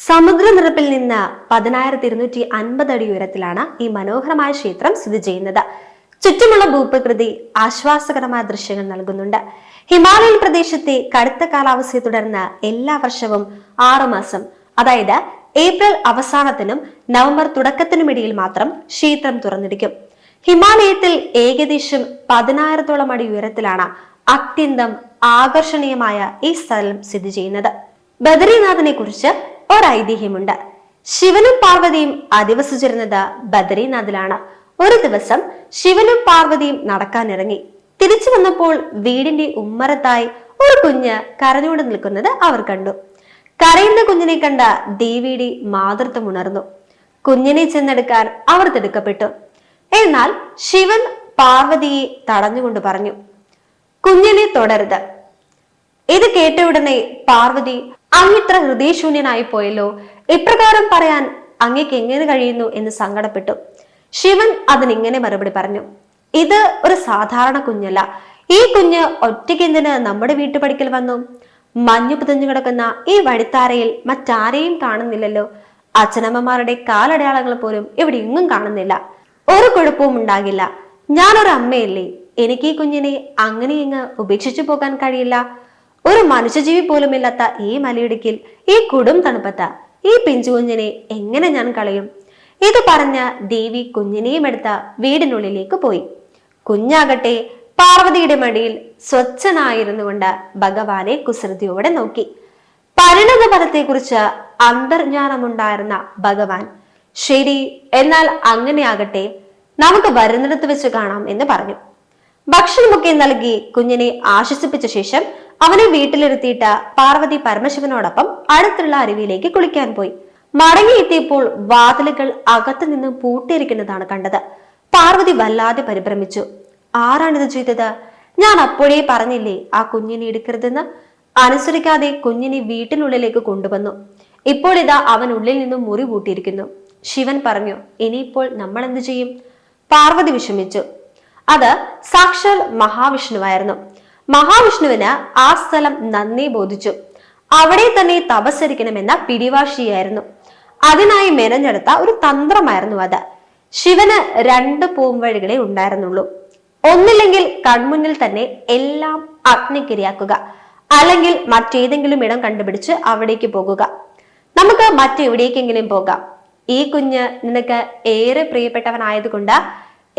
സമുദ്രനിരപ്പിൽ നിന്ന് പതിനായിരത്തി ഇരുന്നൂറ്റി അൻപത് അടി ഉയരത്തിലാണ് ഈ മനോഹരമായ ക്ഷേത്രം സ്ഥിതി ചെയ്യുന്നത്. ചുറ്റുമുള്ള ഭൂപ്രകൃതി ആശ്വാസകരമായ ദൃശ്യങ്ങൾ നൽകുന്നുണ്ട്. ഹിമാലയൻ പ്രദേശത്തെ കടുത്ത കാലാവസ്ഥയെ തുടർന്ന് എല്ലാ വർഷവും ആറുമാസം അതായത് ഏപ്രിൽ അവസാനത്തിനും നവംബർ തുടക്കത്തിനുമിടയിൽ മാത്രം ക്ഷേത്രം തുറന്നിരിക്കും. ഹിമാലയത്തിൽ ഏകദേശം പതിനായിരത്തോളം അടി ഉയരത്തിലാണ് അത്യന്തം ആകർഷണീയമായ ഈ സ്ഥലം സ്ഥിതി ചെയ്യുന്നത്. ബദരീനാഥിനെ കുറിച്ച് ഒരൈതിഹ്യമുണ്ട്. ശിവനും പാർവതിയും അധിവസിച്ചിരുന്നത് ബദരീനാഥിലാണ്. ഒരു ദിവസം ശിവനും പാർവതിയും നടക്കാനിറങ്ങി. തിരിച്ചു വന്നപ്പോൾ വീടിന്റെ ഉമ്മറത്തായി ഒരു കുഞ്ഞ് കരഞ്ഞുകൊണ്ട് നിൽക്കുന്നത് അവർ കണ്ടു. കരയുന്ന കുഞ്ഞിനെ കണ്ട ദേവിയുടെ മാതൃത്വം ഉണർന്നു. കുഞ്ഞിനെ ചെന്നെടുക്കാൻ അവർ തിടുക്കപ്പെട്ടു. എന്നാൽ ശിവൻ പാർവതിയെ തടഞ്ഞുകൊണ്ട് പറഞ്ഞു കുഞ്ഞിനെ തുടരുത്. ഇത് കേട്ട ഉടനെ പാർവതി അങ്ങിത്ര ഹൃദയശൂന്യനായി പോയല്ലോ. ഇപ്രകാരം പറയാൻ അങ്ങേക്ക് എങ്ങനെ കഴിയുന്നു എന്ന് സങ്കടപ്പെട്ടു. ശിവൻ അതിനിങ്ങനെ മറുപടി പറഞ്ഞു. ഇത് ഒരു സാധാരണ കുഞ്ഞല്ല. ഈ കുഞ്ഞ് ഒറ്റയ്ക്ക് എന്തിന് നമ്മുടെ വീട്ടുപടിക്കൽ വന്നു? മഞ്ഞു പുതഞ്ഞു കിടക്കുന്ന ഈ വഴിത്താരയിൽ മറ്റാരെയും കാണുന്നില്ലല്ലോ. അച്ഛനമ്മമാരുടെ കാലടയാളങ്ങൾ പോലും ഇവിടെ എങ്ങും കാണുന്നില്ല. ഒരു കുഴപ്പവും ഉണ്ടാകില്ല. ഞാനൊരു അമ്മയല്ലേ എനിക്ക് ഈ കുഞ്ഞിനെ അങ്ങനെ ഇങ്ങ് ഉപേക്ഷിച്ചു പോകാൻ കഴിയില്ല. ഒരു മനുഷ്യജീവി പോലുമില്ലാത്ത ഈ മലയിടുക്കിൽ ഈ കൊടും തണുപ്പത്ത ഈ പിഞ്ചുകുഞ്ഞിനെ എങ്ങനെ ഞാൻ കളയും? ഇത് പറഞ്ഞ ദേവി കുഞ്ഞിനെയും എടുത്ത വീടിനുള്ളിലേക്ക് പോയി. കുഞ്ഞാകട്ടെ പാർവതിയുടെ മടിയിൽ സ്വച്ഛനായിരുന്നു കൊണ്ട് ഭഗവാനെ കുസൃതിയോടെ നോക്കി. പരിണത ഫലത്തെക്കുറിച്ച് അന്തർജ്ഞാനമുണ്ടായിരുന്ന ഭഗവാൻ ശരി എന്നാൽ അങ്ങനെയാകട്ടെ നമുക്ക് വരുന്നിടത്ത് വെച്ച് കാണാം എന്ന് പറഞ്ഞു. ഭക്ഷണമൊക്കെ നൽകി കുഞ്ഞിനെ ആശ്വസിപ്പിച്ച ശേഷം അവനെ വീട്ടിലിരുത്തിയിട്ട് പാർവതി പരമശിവനോടൊപ്പം അടുത്തുള്ള അരുവിയിലേക്ക് കുളിക്കാൻ പോയി. മടങ്ങിയെത്തിയപ്പോൾ വാതിലുകൾ അകത്തു നിന്ന് പൂട്ടിയിരിക്കുന്നതാണ് കണ്ടത്. പാർവതി വല്ലാതെ പരിഭ്രമിച്ചു. ആരാണിത് ചെയ്തത്? ഞാൻ അപ്പോഴേ പറഞ്ഞില്ലേ ആ കുഞ്ഞിനെ എടുക്കരുതെന്ന്? അനുസരിക്കാതെ കുഞ്ഞിനെ വീട്ടിനുള്ളിലേക്ക് കൊണ്ടുവന്നു. ഇപ്പോൾ ഇതാ അവൻ ഉള്ളിൽ നിന്നും മുറി പൂട്ടിയിരിക്കുന്നു. ശിവൻ പറഞ്ഞു ഇനിയിപ്പോൾ നമ്മൾ എന്ത് ചെയ്യും? പാർവതി വിഷമിച്ചു. അത് സാക്ഷാൽ മഹാവിഷ്ണുവായിരുന്നു. മഹാവിഷ്ണുവിന് ആ സ്ഥലം നന്ദി ബോധിച്ചു. അവിടെ തന്നെ തപസ്സരിക്കണമെന്ന പിടിവാശിയായിരുന്നു. അതിനായി മെനഞ്ഞെടുത്ത ഒരു തന്ത്രമായിരുന്നു അത്. ശിവന് രണ്ട് പൂംവഴികളെ ഉണ്ടായിരുന്നുള്ളൂ. ഒന്നില്ലെങ്കിൽ കൺമുന്നിൽ തന്നെ എല്ലാം അഗ്നിക്കിരയാക്കുക അല്ലെങ്കിൽ മറ്റേതെങ്കിലും ഇടം കണ്ടുപിടിച്ച് അവിടേക്ക് പോകുക. നമുക്ക് മറ്റെവിടേക്കെങ്കിലും പോകാം. ഈ കുഞ്ഞ് നിനക്ക് ഏറെ പ്രിയപ്പെട്ടവനായതുകൊണ്ട്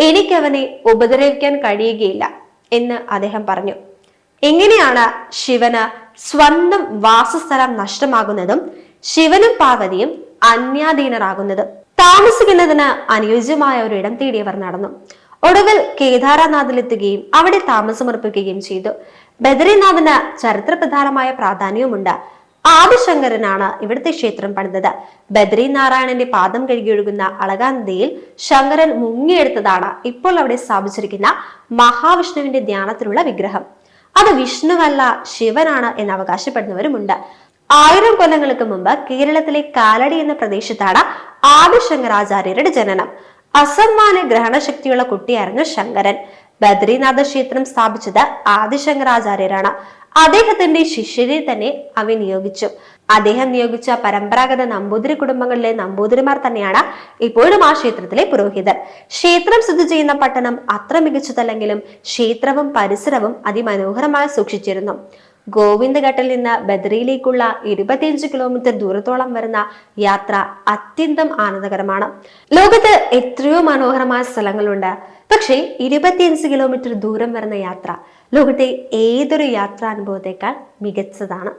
എനിക്കവനെ ഉപദ്രവിക്കാൻ കഴിയുകയില്ല എന്ന് അദ്ദേഹം പറഞ്ഞു. എങ്ങനെയാണ് ശിവന് സ്വന്തം വാസസ്ഥലം നഷ്ടമാകുന്നതും ശിവനും പാർവതിയും അന്യാധീനരാകുന്നതും? താമസിക്കുന്നതിന് അനുയോജ്യമായ ഒരു ഇടം തേടിയവർ നടന്നു. ഒടുവിൽ കേദാരനാഥിലെത്തുകയും അവിടെ താമസമർപ്പിക്കുകയും ചെയ്തു. ബദരിനാഥിന് ചരിത്രപ്രധാനമായ പ്രാധാന്യവുമുണ്ട്. ആദിശങ്കരനാണ് ഇവിടുത്തെ ക്ഷേത്രം പണിതത്. ബദ്രി നാരായണന്റെ പാദം കഴുകിയൊഴുകുന്ന അളകാനദിയിൽ ശങ്കരൻ മുങ്ങിയെടുത്തതാണ് ഇപ്പോൾ അവിടെ സ്ഥാപിച്ചിരിക്കുന്ന മഹാവിഷ്ണുവിന്റെ ധ്യാനത്തിലുള്ള വിഗ്രഹം. അത് വിഷ്ണുവല്ല ശിവനാണ് എന്ന് അവകാശപ്പെടുന്നവരുമുണ്ട്. ആയിരം കൊല്ലങ്ങൾക്ക് മുമ്പ് കേരളത്തിലെ കാലടി എന്ന പ്രദേശത്താണ് ആദിശങ്കരാചാര്യരുടെ ജനനം. അസമ്മാന ഗ്രഹണശക്തിയുള്ള കുട്ടിയായിരുന്നു ശങ്കരൻ. ബദ്രീനാഥ ക്ഷേത്രം സ്ഥാപിച്ചത് ആദിശങ്കരാചാര്യരാണ്. അദ്ദേഹത്തിന്റെ ശിഷ്യരെ തന്നെ അവൻ നിയോഗിച്ചു. അദ്ദേഹം നിയോഗിച്ച പരമ്പരാഗത നമ്പൂതിരി കുടുംബങ്ങളിലെ നമ്പൂതിരിമാർ തന്നെയാണ് ഇപ്പോഴും ആ ക്ഷേത്രത്തിലെ പുരോഹിതർ. ക്ഷേത്രം സ്ഥിതി ചെയ്യുന്ന പട്ടണം അത്ര മികച്ചതല്ലെങ്കിലും ക്ഷേത്രവും പരിസരവും അതിമനോഹരമായി സൂക്ഷിച്ചിരുന്നു. ഗോവിന്ദഘട്ടിൽ നിന്ന് ബദ്രിയിലേക്കുള്ള ഇരുപത്തിയഞ്ച് കിലോമീറ്റർ ദൂരത്തോളം വരുന്ന യാത്ര അത്യന്തം ആനന്ദകരമാണ്. ലോകത്ത് എത്രയോ മനോഹരമായ സ്ഥലങ്ങളുണ്ട്. പക്ഷേ ഇരുപത്തിയഞ്ച് കിലോമീറ്റർ ദൂരം വരുന്ന യാത്ര ലോകത്തെ ഏതൊരു യാത്രാനുഭവത്തെക്കാൾ മികച്ചതാണ്.